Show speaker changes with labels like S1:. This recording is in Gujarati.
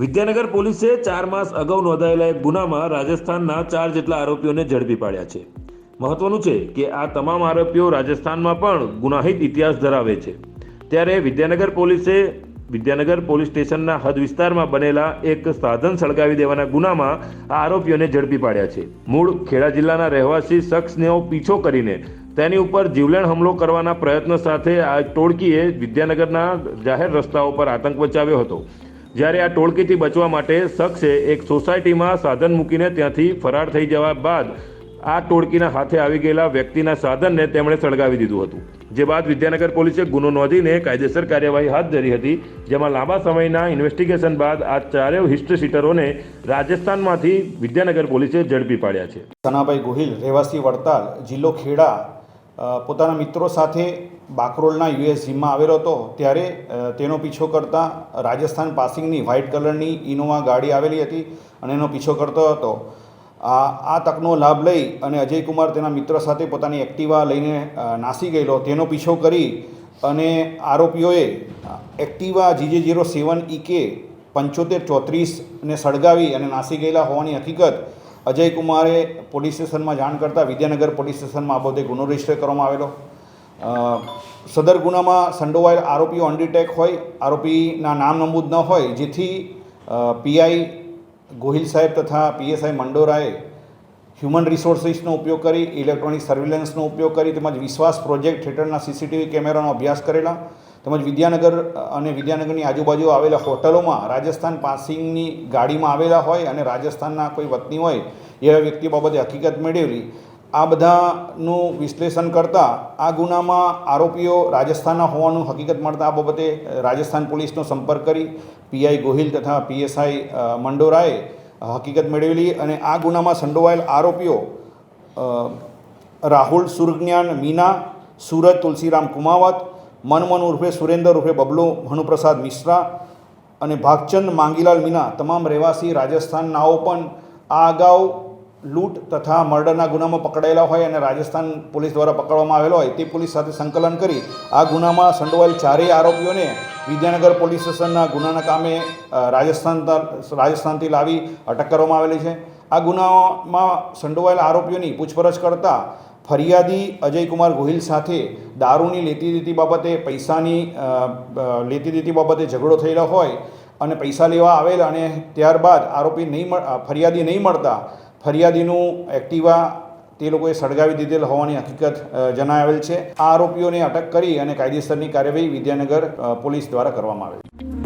S1: વિદ્યાનગર પોલીસે ચાર માસ અગાઉ નોંધાયેલા એક ગુનામાં રાજસ્થાનના ચાર જેટલા આરોપીઓને ઝડપી પાડ્યા છે. મહત્વનું છે કે આ તમામ આરોપીઓ રાજસ્થાનમાં પણ ગુનાહિત ઇતિહાસ ધરાવે છે. ત્યારે વિદ્યાનગર પોલીસે વિદ્યાનગર પોલીસ સ્ટેશનના હદ વિસ્તારમાં બનેલા એક સાધન સળગાવી દેવાના ગુનામાં આ આરોપીઓને ઝડપી પાડ્યા છે. મૂળ ખેડા જિલ્લાના રહેવાસી શખ્સનો પીછો કરીને તેની ઉપર જીવલેણ હુમલો કરવાના પ્રયત્ન સાથે આ ટોળકીએ વિદ્યાનગરના જાહેર રસ્તાઓ પર આતંક મચાવ્યો હતો. જ્યારે આ ટોળકીથી બચવા માટે શખ્સે એક સોસાયટીમાં સાધન મૂકીને ત્યાંથી ફરાર થઈ જવા બાદ આ ટોળકીના હાથે આવી ગયેલા વ્યક્તિના સાધનને તેમણે સળગાવી દીધું હતું. જે બાદ વિદ્યાનગર પોલીસે ગુનો નોંધીને કાયદેસર કાર્યવાહી હાથ ધરી હતી, જેમાં લાંબા સમયના ઇન્વેસ્ટિગેશન બાદ આ ચારેય હિસ્ટ્રી સીટરોને રાજસ્થાનમાંથી વિદ્યાનગર પોલીસે ઝડપી પાડ્યા છે.
S2: સનાભાઈ ગોહિલ, રહેવાસી વડતાલ, જિલ્લો ખેડા પોતાના મિત્રો સાથે બાકરોલના યુએસ જીમમાં આવેલો હતો, ત્યારે તેનો પીછો કરતા રાજસ્થાન પાસિંગની વ્હાઇટ કલરની ઇનોવા ગાડી આવેલી હતી અને એનો પીછો કરતો હતો. આ આ તકનો લાભ લઈ અને અજય કુમાર તેના મિત્ર સાથે પોતાની એક્ટિવા લઈને નાસી ગયેલો. તેનો પીછો કરી અને આરોપીઓએ Activa GJ zero seven EK પંચોતેર ચોત્રીસને સળગાવી અને નાસી ગયેલા હોવાની હકીકત અજય કુમારે પોલીસ સ્ટેશનમાં જાણ કરતાં વિદ્યાનગર પોલીસ સ્ટેશનમાં આ બાબતે ગુનો રજિસ્ટર કરવામાં આવેલો. સદર ગુનામાં સંડોવાયેલ આરોપીઓ અનડિટેક હોય, આરોપીના નામ નમૂદ ન હોય, જેથી પીઆઈ ગોહિલ સાહેબ તથા પીએસઆઈ મંડોરાએ હ્યુમન રિસોર્સિસનો ઉપયોગ કરી, ઇલેક્ટ્રોનિક સર્વેલન્સનો ઉપયોગ કરી તેમજ વિશ્વાસ પ્રોજેક્ટ હેઠળના સીસીટીવી કેમેરાનો અભ્યાસ કરેલા. તેમજ વિદ્યાનગર અને વિદ્યાનગરની આજુબાજુ આવેલા હોટલોમાં રાજસ્થાન પાસિંગની ગાડીમાં આવેલા હોય અને રાજસ્થાનના કોઈ વતની હોય એવા વ્યક્તિ બાબતે હકીકત મેળવેલી. આ બધાનું વિશ્લેષણ કરતાં આ ગુનામાં આરોપીઓ રાજસ્થાનના હોવાનું હકીકત મળતા આ બાબતે રાજસ્થાન પોલીસનો સંપર્ક કરી પીઆઈ ગોહિલ તથા પીએસઆઈ મંડોરાએ હકીકત મેળવેલી અને આ ગુનામાં સંડોવાયેલ આરોપીઓ રાહુલ સુરજ્ઞાન મીના સુરજ તુલસીરામ કુમાવત મનમન ઉર્ફે, સુરેન્દર ઉર્ફે, બબલો ભાનુપ્રસાદ મિશ્રા અને ભાગચંદ માંગીલાલ મીના, તમામ રહેવાસી રાજસ્થાનનાઓ પણ આ અગાઉ લૂંટ તથા મર્ડરના ગુનામાં પકડાયેલા હોય અને રાજસ્થાન પોલીસ દ્વારા પકડવામાં આવેલો હોય તે પોલીસ સાથે સંકલન કરી આ ગુનામાં સંડોવાયેલ ચારેય આરોપીઓને વિદ્યાનગર પોલીસ સ્ટેશનના ગુનાના કામે રાજસ્થાન રાજસ્થાનથી લાવી અટક કરવામાં આવેલી છે. આ ગુનામાં સંડોવાયેલા આરોપીઓની પૂછપરછ કરતાં ફરિયાદી અજયકુમાર ગોહિલ સાથે દારૂની લેતી દેતી બાબતે, પૈસાની લેતી દેતી બાબતે ઝઘડો થયેલો હોય અને પૈસા લેવા આવેલ અને ત્યારબાદ આરોપી નહીં ફરિયાદી નહીં મળતા, ફરિયાદીનું એક્ટિવા તે લોકોએ સળગાવી દીધેલ હોવાની હકીકત જણાવેલ છે. આ આરોપીઓને અટક કરી અને કાયદેસરની કાર્યવાહી વિદ્યાનગર પોલીસ દ્વારા કરવામાં આવેલ